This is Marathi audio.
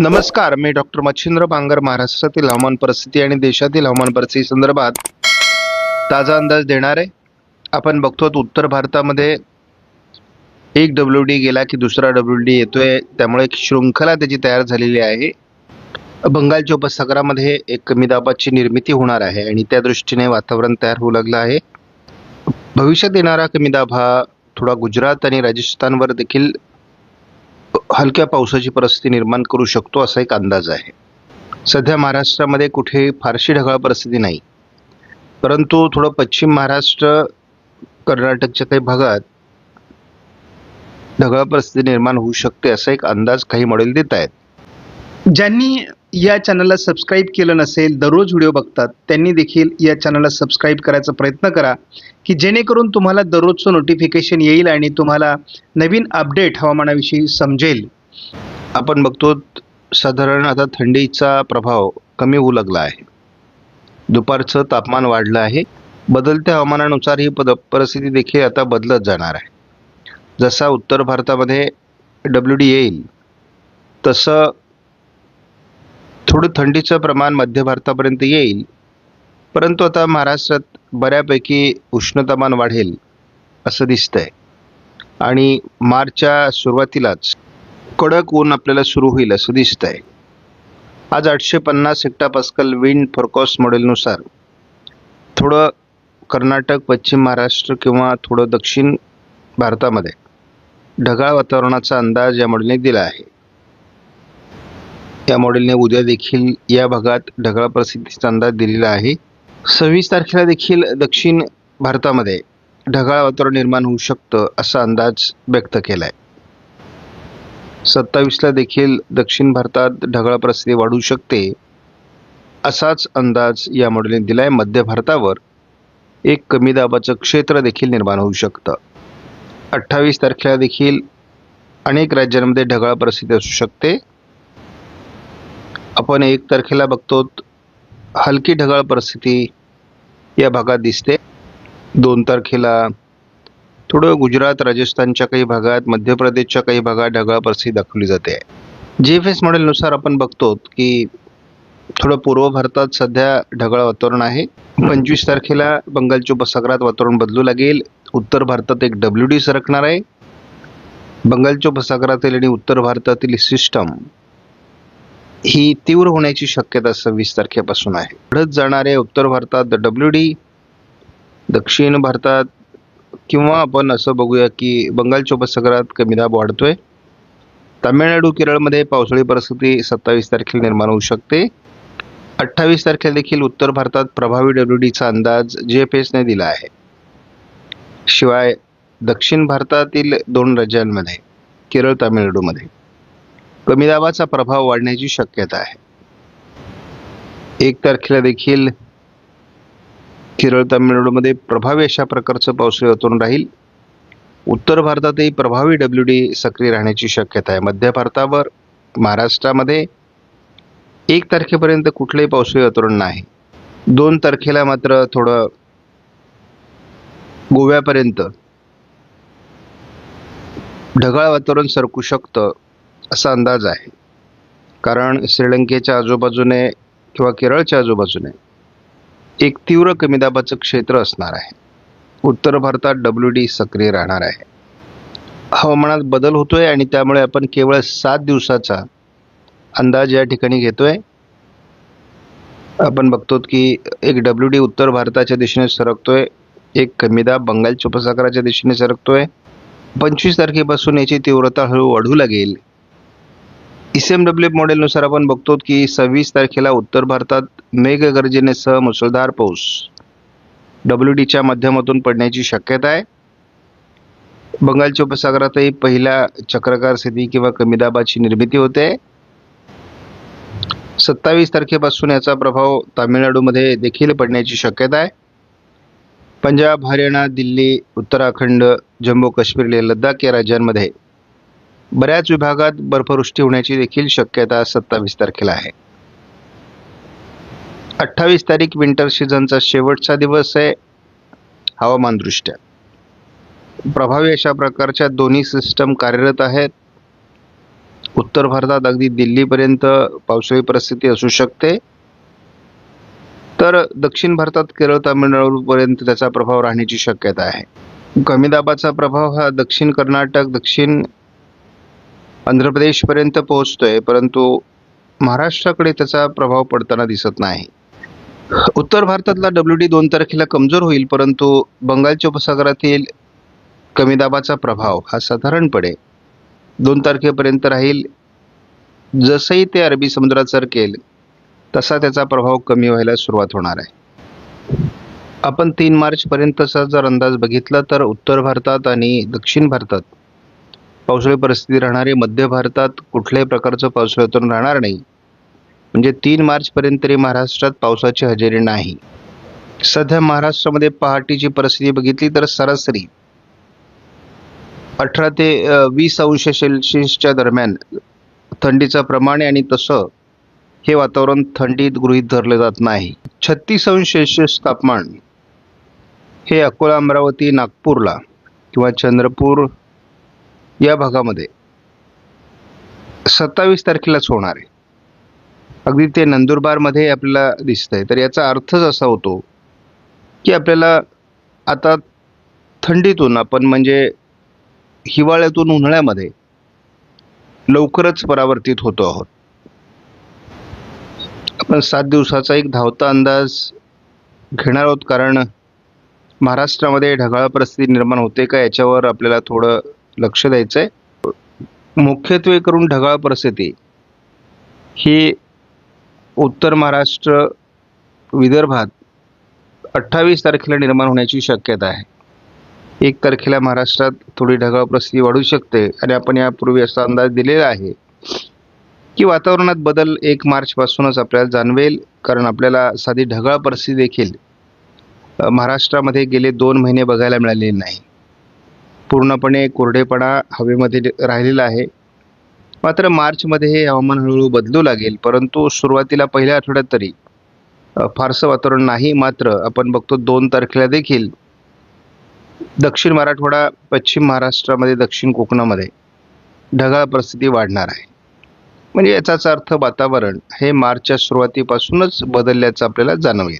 नमस्कार मी डॉक्टर मच्छिंद्र बांगर महाराष्ट्रातील हवामान परिस्थिती आणि देशातील हवामान परिस्थिती संदर्भात ताजा अंदाज देणार. आहे आपण बघतो उत्तर भारतामध्ये एक डब्ल्यू डी गेला की दुसरा डब्ल्यू डी येतोय त्यामुळे एक शृंखला त्याची तयार झालेली आहे. बंगालच्या उपसागरामध्ये एक कमी दाबाची निर्मिती होणार आहे आणि त्या दृष्टीने वातावरण तयार होऊ लागलं आहे. भविष्यात येणारा कमी दाब हा थोडा गुजरात आणि राजस्थानवर देखील हलक्या पावसाची परिस्थिती निर्माण करू शकतो असा एक अंदाज आहे. सध्या महाराष्ट्रामध्ये कुठे फारशी ढगाळ परिस्थिती नाही. परंतु थोडं पश्चिम महाराष्ट्र कर्नाटकच्या काही भागात ढगाळ परिस्थिती निर्माण होऊ शकते असा एक अंदाज काही मॉडेल देत आहेत. ज्यांनी या चॅनलला सबस्क्राईब केलं नसेल दररोज व्हिडिओ बघतात त्यांनी देखील या चॅनलला सबस्क्राईब करायचा प्रयत्न करा की जेणेकरून तुम्हाला दररोजचं नोटिफिकेशन येईल आणि तुम्हाला नवीन अपडेट हवामानाविषयी समजेल. आपण बघतो साधारण आता थंडीचा प्रभाव कमी होऊ लागला आहे. दुपारचं तापमान वाढलं आहे. बदलत्या हवामानानुसार ही पद परिस्थिती देखील आता बदलत जाणार आहे. जसा उत्तर भारतामध्ये डब्ल्यू डी येईल तसं थोडं थंडीचं प्रमाण मध्य भारतापर्यंत येईल. परंतु आता महाराष्ट्रात बऱ्यापैकी उष्णतामान वाढेल असं दिसतंय. आणि मार्चच्या सुरुवातीलाच कडक ऊन आपल्याला सुरू होईल असं दिसतंय. आज आठशे पन्नास हेक्टा पास्कल विंड फोरकॉस्ट मॉडेलनुसार थोडं कर्नाटक पश्चिम महाराष्ट्र किंवा थोडं दक्षिण भारतामध्ये ढगाळ वातावरणाचा अंदाज या मॉडेलने दिला आहे. या मॉडेलने उद्या देखील या भागात ढगाळ प्रसिद्धीचा अंदाज दिलेला आहे. सव्वीस तारखेला देखील दक्षिण भारतामध्ये ढगाळ वातावरण निर्माण होऊ शकतं असा अंदाज व्यक्त केला आहे सत्तावीसला देखील दक्षिण भारतात ढगाळ प्रसिद्धी वाढू शकते असाच अंदाज या मॉडेलने दिला आहे मध्य भारतावर एक कमी दाबाचं क्षेत्र देखील निर्माण होऊ शकतं. अठ्ठावीस तारखेला देखील अनेक राज्यांमध्ये ढगाळ परिस्थिती असू शकते. आपण एक तारखेला बघतो हलकी ढगाळ परिस्थिती या भागात दिसते. दोन तारखेला थोडं गुजरात राजस्थानच्या काही भागात मध्य प्रदेशच्या काही भागात ढगाळ परिस्थिती दाखवली जाते. जी एफ एस मॉडेलनुसार आपण बघतो की थोडं पूर्व भारतात सध्या ढगाळ वातावरण आहे. पंचवीस तारखेला बंगालच्या उपसागरात वातावरण बदलू लागेल. उत्तर भारतात एक डब्ल्यू डी सरकणार आहे. बंगालच्या उपसागरातील आणि उत्तर भारतातील सिस्टम ही तीव्र होण्याची शक्यता सव्वीस तारखेपासून आहे. घडत जाणारे उत्तर भारतात डब्ल्यू डी दक्षिण भारतात किंवा आपण असं बघूया की बंगालच्या उपसागरात कमी दाब वाढतोय. तामिळनाडू केरळमध्ये पावसाळी परिस्थिती सत्तावीस तारखेला निर्माण होऊ शकते. अठ्ठावीस तारखेला देखील उत्तर भारतात प्रभावी डब्ल्यू डीचा अंदाज जे एफ एसने दिला आहे. शिवाय दक्षिण भारतातील दोन राज्यांमध्ये केरळ तामिळनाडूमध्ये. कमी दाबाचा प्रभाव वाढण्याची शक्यता आहे. एक तारखेला देखील केरळ तामिळनाडूमध्ये प्रभावी अशा प्रकारचं पावसाळी वातावरण राहील. उत्तर भारतातही प्रभावी डब्ल्यू डी सक्रिय राहण्याची शक्यता आहे. मध्य भारतावर महाराष्ट्रामध्ये एक तारखेपर्यंत कुठलंही पावसाळी वातावरण नाही. दोन तारखेला मात्र थोडं गोव्यापर्यंत ढगाळ वातावरण सरकू शकतं. असा अंदाज आहे. कारण श्रीलंकेच्या आजूबाजूने किंवा केरळच्या आजूबाजूने एक तीव्र कमी दाबाचं क्षेत्र असणार आहे. उत्तर भारतात डब्ल्यू डी सक्रिय राहणार आहे. हवामानात बदल होतोय आणि त्यामुळे आपण केवळ सात दिवसाचा अंदाज या ठिकाणी घेतोय. आपण बघतो की एक डब्ल्यू डी उत्तर भारताच्या दिशेने सरकतोय एक कमी दाब बंगालच्या उपसागराच्या दिशेने सरकतोय. पंचवीस तारखेपासून याची तीव्रता हळू वाढू लागेल. एस एम डब्ल्यू मॉडेलनुसार आपण बघतो की सव्वीस तारखेला उत्तर भारतात मेघगर्जनेसह मुसळधार पाऊस. डब्ल्यू डीच्या माध्यमातून पडण्याची शक्यता आहे. बंगालच्या उपसागरातही पहिल्या चक्रकार स्थिती किंवा कमी दाबाची निर्मिती होते. सत्तावीस तारखेपासून याचा प्रभाव तामिळनाडूमध्ये देखील पडण्याची शक्यता आहे. पंजाब हरियाणा दिल्ली उत्तराखंड जम्मू काश्मीर लडाख या राज्यांमध्ये बऱ्याच विभागात बर्फवृष्टी होण्याची देखील शक्यता सत्तावीस तारखेला आहे. अठ्ठावीस तारीख विंटर सीझनचा शेवटचा दिवस आहे हवामानदृष्ट्या प्रभावी अशा प्रकारच्या दोन्ही सिस्टम कार्यरत आहेत. उत्तर भारतात अगदी दिल्लीपर्यंत पावसाळी परिस्थिती असू शकते. तर दक्षिण भारतात केरळ तामिळनाडूपर्यंत त्याचा प्रभाव राहण्याची शक्यता आहे. कमी दाबाचा प्रभाव हा दक्षिण कर्नाटक दक्षिण आंध्र प्रदेशपर्यंत पोहोचतोय परंतु महाराष्ट्राकडे त्याचा प्रभाव पडताना दिसत नाही. उत्तर भारतातला डब्ल्यू डी दोन तारखेला कमजोर होईल परंतु बंगालच्या उपसागरातील कमी दाबाचा प्रभाव हा साधारणपणे दोन तारखेपर्यंत राहील. जसंही ते अरबी समुद्रात सरकेल तसा त्याचा प्रभाव कमी व्हायला सुरुवात होणार आहे. आपण तीन मार्चपर्यंतचा जर अंदाज बघितला तर उत्तर भारतात आणि दक्षिण भारतात पावसाळी परिस्थिती राहणारे मध्य भारतात कुठल्याही प्रकारचं पावसाळ्यातून राहणार नाही. म्हणजे तीन मार्चपर्यंत तरी महाराष्ट्रात पावसाची हजेरी नाही. सध्या महाराष्ट्रामध्ये पहाटेची परिस्थिती बघितली तर सरासरी अठरा ते वीस अंश सेल्सिअसच्या दरम्यान थंडीचं प्रमाण आणि तसं हे वातावरण थंडीत गृहीत धरलं जात नाही. छत्तीस अंश सेल्सिअस तापमान हे अकोला अमरावती नागपूरला किंवा चंद्रपूर या भागामध्ये. सत्तावीस तारखेलाच होणार आहे. अगदी ते नंदुरबारमध्ये आपल्याला दिसतंय. तर याचा अर्थच असा होतो की आपल्याला आता थंडीतून आपण म्हणजे हिवाळ्यातून उन्हाळ्यामध्ये लवकरच परावर्तित होतो आहोत. आपण सात दिवसाचा एक धावता अंदाज घेणार आहोत कारण महाराष्ट्रामध्ये ढगाळ परिस्थिती निर्माण होते का याच्यावर आपल्याला थोडं लक्ष द्यायचं आहे मुख्यत्वे करून ढगाळ परिस्थिती. ही उत्तर महाराष्ट्र विदर्भात अठ्ठावीस तारखेला निर्माण होण्याची शक्यता आहे. एक तारखेला महाराष्ट्रात थोडी ढगाळ परिस्थिती वाढू शकते आणि आपण यापूर्वी असा अंदाज दिलेला आहे की वातावरणात बदल एक मार्चपासूनच आपल्याला जाणवेल कारण आपल्याला साधी ढगाळ परिस्थिती देखील महाराष्ट्रामध्ये गेले दोन महिने बघायला मिळालेले नाही. पूर्णपणे कोरडेपणा हवेमध्ये राहिलेला आहे. मात्र मार्चमध्ये हे हवामान हळूहळू बदलू लागेल परंतु सुरुवातीला पहिल्या आठवड्यात तरी फारसं वातावरण नाही मात्र आपण बघतो दोन तारखेला देखील. दक्षिण मराठवाडा पश्चिम महाराष्ट्रामध्ये दक्षिण कोकणामध्ये ढगाळ परिस्थिती वाढणार आहे. म्हणजे याचाच अर्थ वातावरण हे मार्चच्या सुरुवातीपासूनच बदलल्याचं आपल्याला जाणवेल.